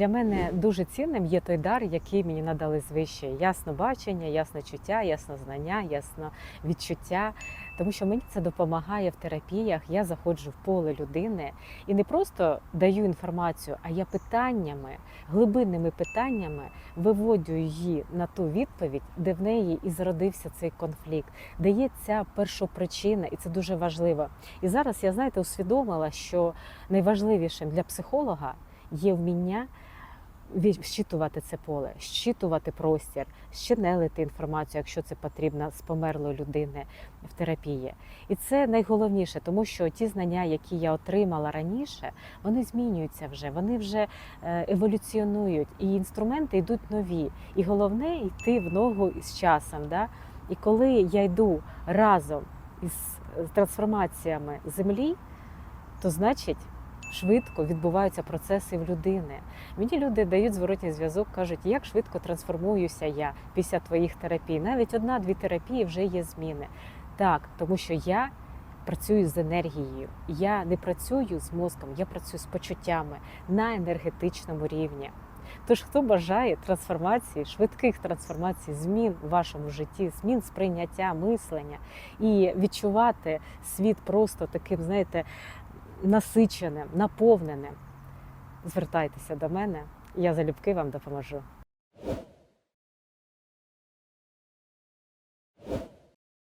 Для мене дуже цінним є той дар, який мені надали звище. Ясно бачення, ясне чуття, ясно знання, ясно відчуття. Тому що мені це допомагає в терапіях. Я заходжу в поле людини і не просто даю інформацію, а я питаннями, глибинними питаннями виводю її на ту відповідь, де в неї і зародився цей конфлікт, де є ця першопричина, і це дуже важливо. І зараз я знаєте, усвідомила, що найважливішим для психолога є вміння щитувати це поле, щитувати простір, щенелити інформацію, якщо це потрібно з померлої людини в терапії. І це найголовніше, тому що ті знання, які я отримала раніше, вони змінюються вже, вони вже е, еволюціонують, і інструменти йдуть нові. І головне йти в ногу з часом. Да? І коли я йду разом із трансформаціями землі, то значить швидко відбуваються процеси в людини. Мені люди дають зворотній зв'язок, кажуть, як швидко трансформуюся я після твоїх терапій. Навіть одна-дві терапії вже є зміни. Так, тому що я працюю з енергією. Я не працюю з мозком, я працюю з почуттями на енергетичному рівні. Тож, хто бажає трансформації, швидких трансформацій, змін в вашому житті, змін сприйняття, мислення і відчувати світ просто таким, знаєте, насиченим, наповненим, звертайтеся до мене, я залюбки вам допоможу.